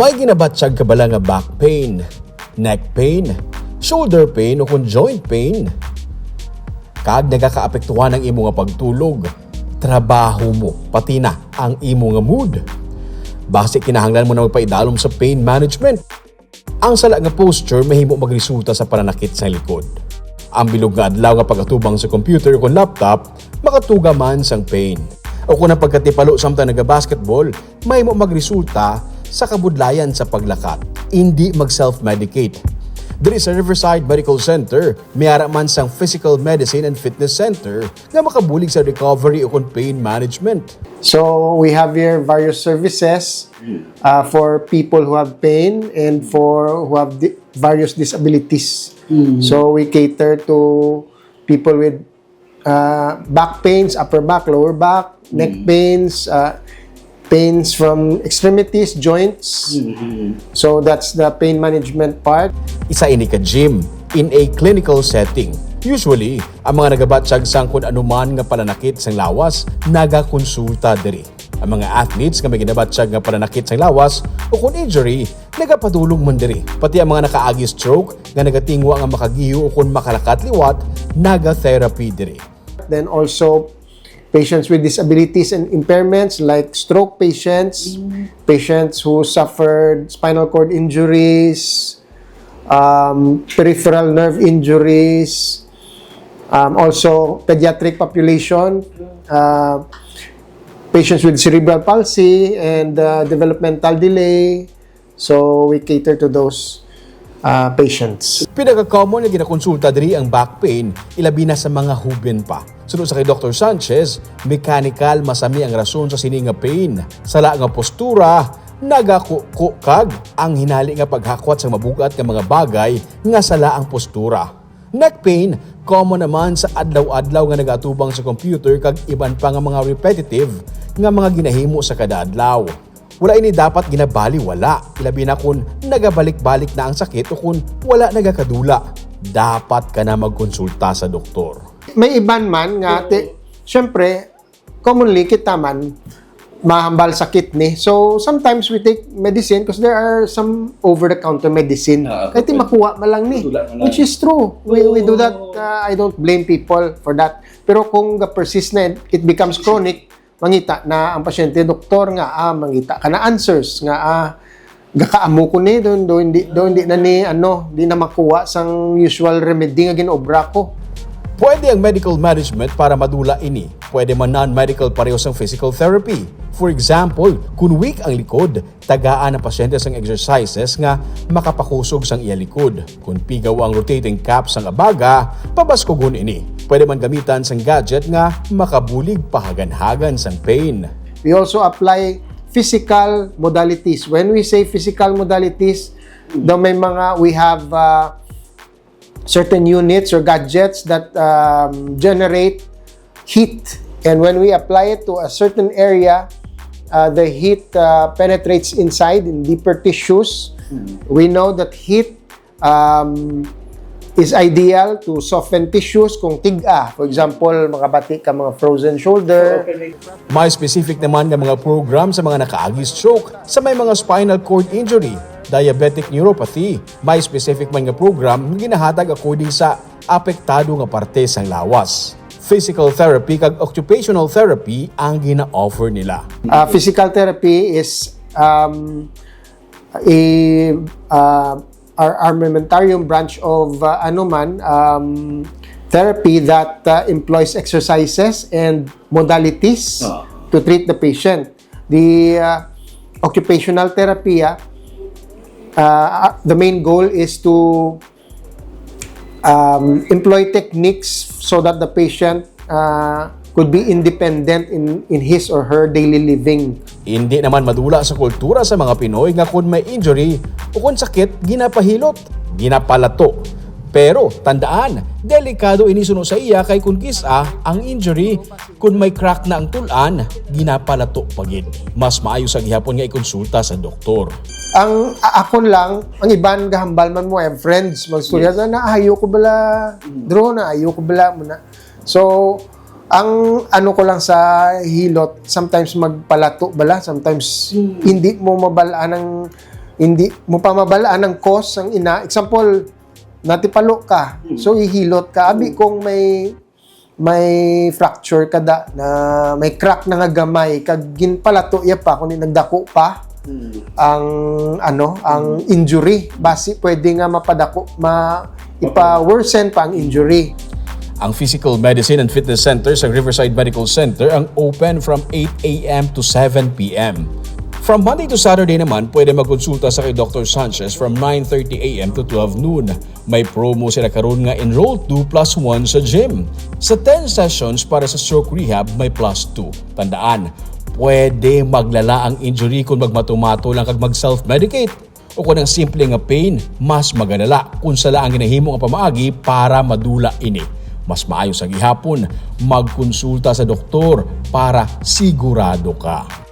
May ginabatsyag ka bala nga back pain, neck pain, shoulder pain o kung joint pain? Kag nagakaapektuhan ang imo nga pagtulog, trabaho mo, pati na ang imo nga mood. Base kinahanglan mo na magpaidalom sa pain management. Ang sala nga posture mahimo magresulta sa pananakit sa likod. Ang bilog nga adlaw nga pagatubang sa computer o laptop, makatuga man sang pain. O kung ang pagkatipalo samtang naga-basketball, mahimo magresulta sa kabudlayan sa paglakat. Hindi mag-self-medicate. Diri sa Riverside Medical Center, mayara man sang Physical Medicine and Fitness Center nga makabulig sa recovery o pain management. So we have here various services uh, for people who have pain and for who have di- various disabilities. So we cater to people with uh, back pains, upper back, lower back, neck pains, uh, pains from extremities, joints. So that's the pain management part. Isa ini ka gym in a clinical setting. Usually, ang mga nagabatsag sang kung anuman nga pananakit sang lawas, nagakonsulta diri. Ang mga athletes nga may ginabatsag nga pananakit sang lawas o kung injury, nagapadulong man diri. Pati ang mga nakaagi stroke nga nagatingwa nga makagiyo o kung makalakat liwat, naga-therapy diri. Then also patients with disabilities and impairments like stroke patients, patients who suffered spinal cord injuries, um, peripheral nerve injuries, um, also pediatric population, uh, patients with cerebral palsy and uh, developmental delay. So we cater to those uh, patients. Pinaka-common na ginakonsulta diri ang back pain, ilabi na sa mga huben pa. Sunod sa kay Dr. Sanchez, mechanical masami ang rason sa sini nga pain. Sala nga postura, nagakukag ang hinali nga paghakwat sa mabugat nga mga bagay nga sala ang postura. Neck pain, common naman sa adlaw-adlaw nga nagatubang sa computer kag iban pa nga mga repetitive nga mga ginahimo sa kada adlaw. Wala ini dapat ginabali wala. Ilabi na kung nagabalik-balik na ang sakit o kung wala nagakadula. Dapat ka na magkonsulta sa doktor. May iban man nga te, syempre commonly kita man mahambal sa kidney. So sometimes we take medicine because there are some over the counter medicine. Ah, Kahit di makuha man lang ni. Matula man lang. Which is true. We, we do that. uh, I don't blame people for that. Pero kung persist na it becomes chronic, mangita na ang pasyente doktor nga ah mangita ka na answers nga ah gakaamo ko ni doon do hindi do hindi na ni ano di na makuha sang usual remedy nga ginobra ko Pwede ang medical management para madula ini. Pwede man non-medical pareho sang physical therapy. For example, kung weak ang likod, tagaan ang pasyente sang exercises nga makapakusog sang iya likod. Kung pigaw ang rotating cap sang abaga, pabaskogon ini. Pwede man gamitan sang gadget nga makabulig pahagan-hagan sang pain. We also apply physical modalities. When we say physical modalities, daw may mga, we have uh, certain units or gadgets that um, generate heat. And when we apply it to a certain area, uh, the heat uh, penetrates inside in deeper tissues. We know that heat um, is ideal to soften tissues kung tiga. For example, makabati ka mga frozen shoulder, May specific naman nga mga program sa mga nakaagi stroke, sa may mga spinal cord injury, diabetic neuropathy. May specific man nga program nga ginahatag according sa apektado nga parte sang lawas. Physical therapy kag occupational therapy ang gina-offer nila. Uh, physical therapy is um, a uh, our armamentarium branch of uh, ano man um, therapy that uh, employs exercises and modalities Ah. to treat the patient. The uh, occupational therapy, ah, uh, the main goal is to um, employ techniques so that the patient uh, could be independent in in his or her daily living. Hindi naman madula sa kultura sa mga Pinoy nga kung may injury o kung sakit, ginapahilot, ginapalato. Pero tandaan, delikado inisunod sa iya kay kung kisa ang injury kung may crack na ang tulan, ginapalato pagid. Mas maayo sa gihapon nga ikonsulta sa doktor. ang ako lang, ang iban gahambal man mo, I have friends, magstorya yes. na, ayo ko bala, draw na, ayo ko bala mo na. So, ang ano ko lang sa hilot, sometimes magpalato bala, sometimes hindi mo mabalaan ng, hindi mo pa mabalaan ng cause ang ina. Example, natipalo ka, so ihilot ka. Abi kung may may fracture kada na may crack na nga gamay kag ginpalato ya pa kung nagdako pa ang ano ang injury basi pwede nga mapadako ma ipa-worsen pa ang injury Ang Physical Medicine and Fitness Center sa Riverside Medical Center ang open from 8 a.m. to 7 p.m. From Monday to Saturday naman, pwede magkonsulta sa kay Dr. Sanchez from 9.30 a.m. to 12 noon. May promo sila karon nga enroll 2 plus 1 sa gym. Sa 10 sessions para sa stroke rehab, may plus 2. Tandaan, pwede maglala ang injury kung magmatumato lang kag mag-self-medicate o kung ang simple nga pain, mas magalala kung sala ang ginahimo nga pamaagi para madula ini. Mas maayo sa gihapon, magkonsulta sa doktor para sigurado ka.